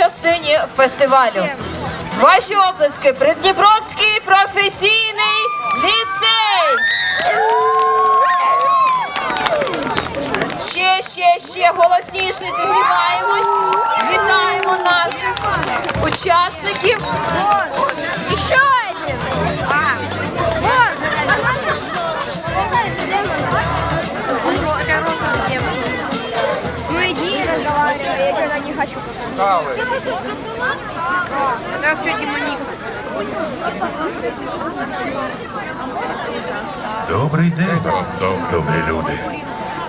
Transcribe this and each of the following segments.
частині фестивалю. Ваші обласки Придніпровський професійний ліцей. Ще, ще, ще голосніше зігріваємось. Вітаємо наших учасників. Хочу. Так демоник. Добрий день вам, добрі люди.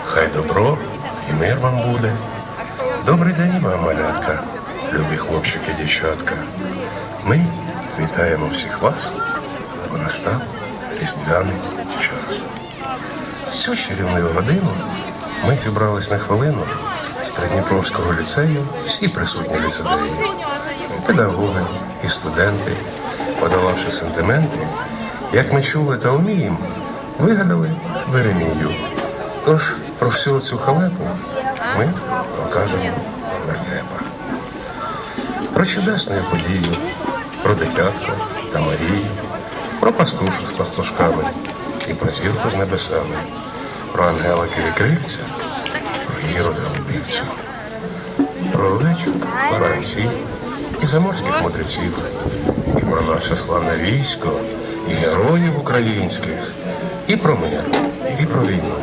Хай добро і мир вам буде. Добрий день і вам, малятка, любі хлопчики, дівчатка. Ми вітаємо всіх вас, бо настав різдвяний час. Цю чарівну годину ми зібрались на хвилину з Придніпровського ліцею всі присутні ліцедеї, педагоги і студенти, подолавши сентименти, як ми чули та вміємо, вигадали Веремію. Тож про всю цю халепу ми покажемо вертепа. Про чудесну подію, про дитятко та Марію, про пастушок з пастушками і про зірку з небесами, про ангеликів і крильця і про ірода вбивцю, про овечок, баранців і заморських мудреців, і про наше славне військо, і героїв українських, і про мир, і про війну,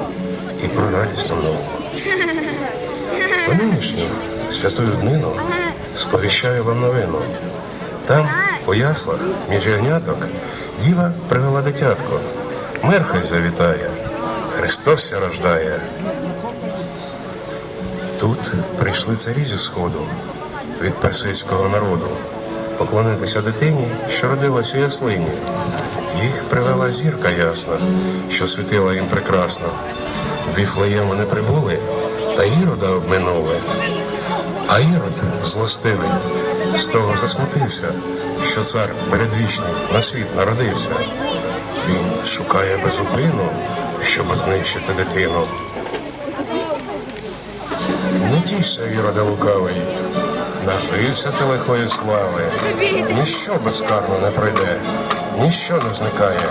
і про радісну нову. У нинішню святую днину сповіщаю вам новину. Там, у яслах, між ягняток, діва привела дитятко. Мир завітає, Христос рождає. Тут прийшли царі зі сходу від персидського народу поклонитися дитині, що родилась у яслині. Їх привела зірка ясна, що світила їм прекрасно. Віфлеєм вони прибули, та Ірода обминули. А Ірод злостивий, з того засмутився, що цар передвічний на світ народився. Він шукає безупину, щоб знищити дитину. Не тішся, Ірода лукавий, нажився ти лихої слави, ніщо безкарно не пройде, ніщо не зникає,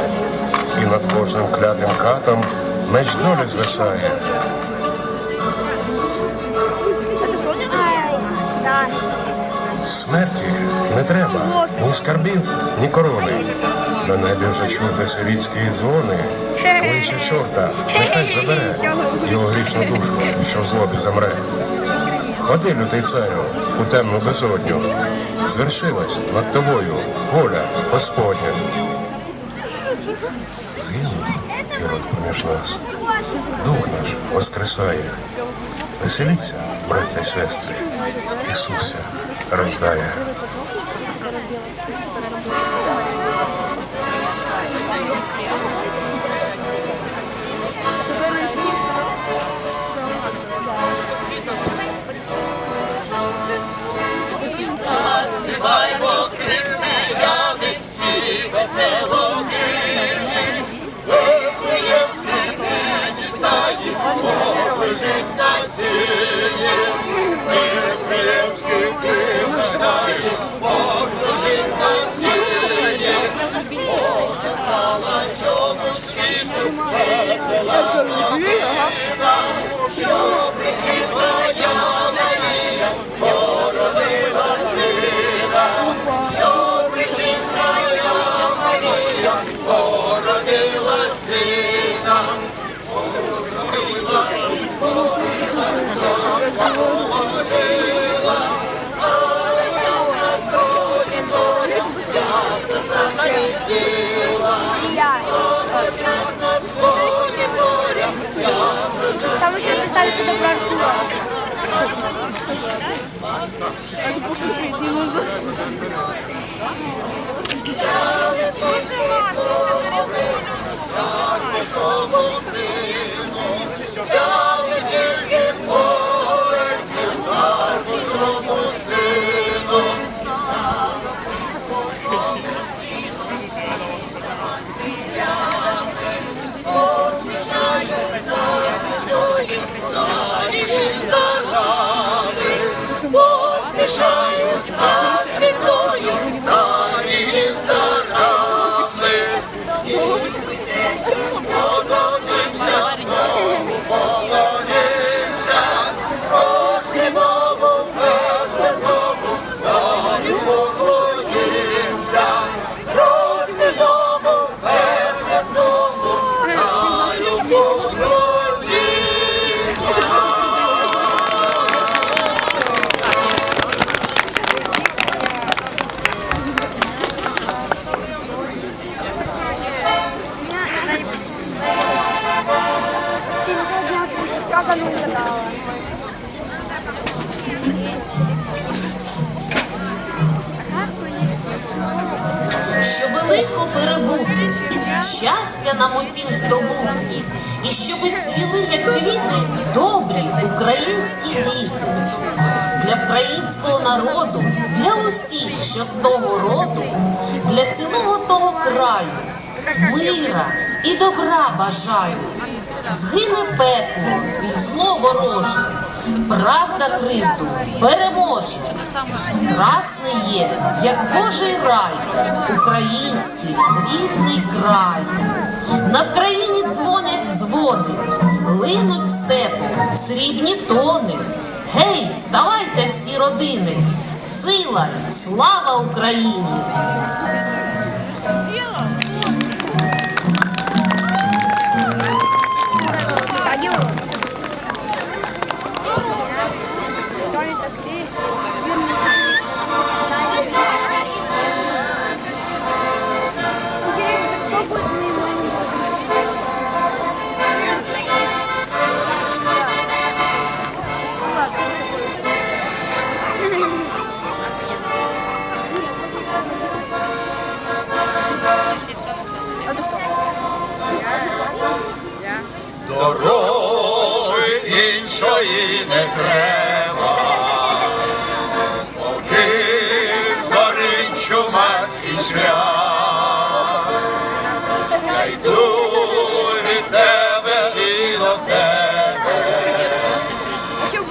і над кожним клятим катом меч долі звисає. Смерті не треба ні скарбів, ні корони. На небі вже чути сирітські дзвони. Кличе чорта, нехай забере його грішну душу, що в злобі замре. Ходи, лютий царю, у темну безодню. Звершилась над тобою воля Господня. Згинув ірод поміж нас. Дух наш воскресає. Веселіться, браття й сестри, Ісуся рождає. Всі веселони, Вифлеємський нині стаї, Бог лежить на сіні, Вифлеємський нині стаї, Бог лежить на сіні, Бог стала цьому світу, весела написали что-то не Артура. show. Лихо перебути, щастя нам усім здобути, і щоби цвіли, як квіти, добрі українські діти. Для українського народу, для усіх, що з того роду, для цілого того краю, мира і добра бажаю. Згине пекло і зло вороже, правда кривду переможе. Красний є, як Божий рай, український рідний край. На Вкраїні дзвонять дзвони, линуть степом срібні тони. Гей, вставайте всі родини! Сила й слава Україні! Дороги іншої не треба, поки зорить чумацький шлях. Я йду від тебе і до тебе,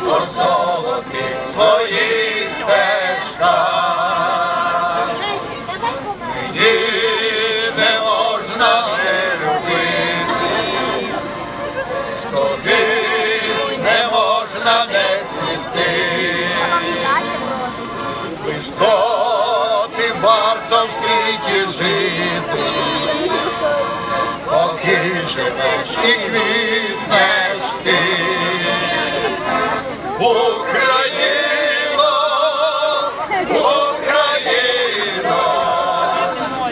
по золотих твоїх стежках. Лиш то ти варто в світі жити, поки живеш і квітнеш ти. Україно, Україно,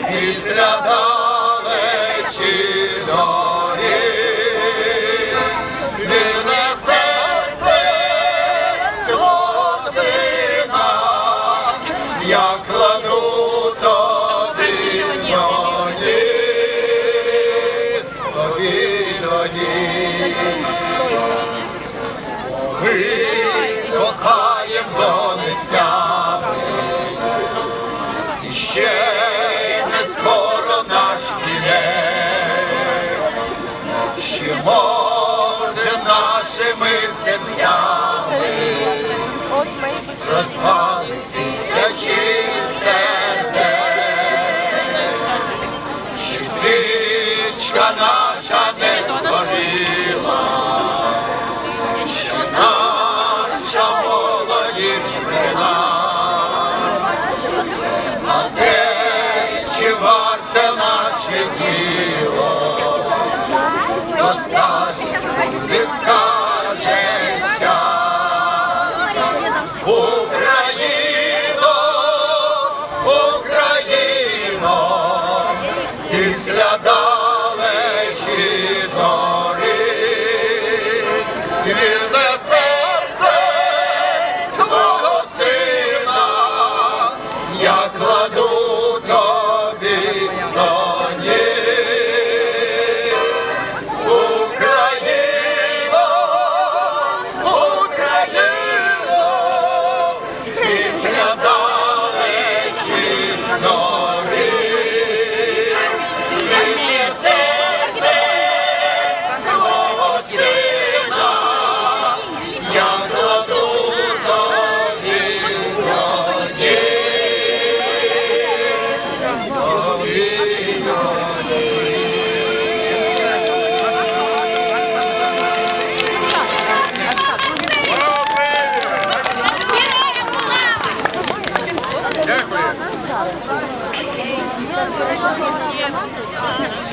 після далечі доріг, кохаєм до нестями, і ще не скоро наш кінець, ще може нашими серцями розпали тисячі сердець, ще свічка наша наша молодість нас, а те, чи варте наше діло, то скаже, не скаже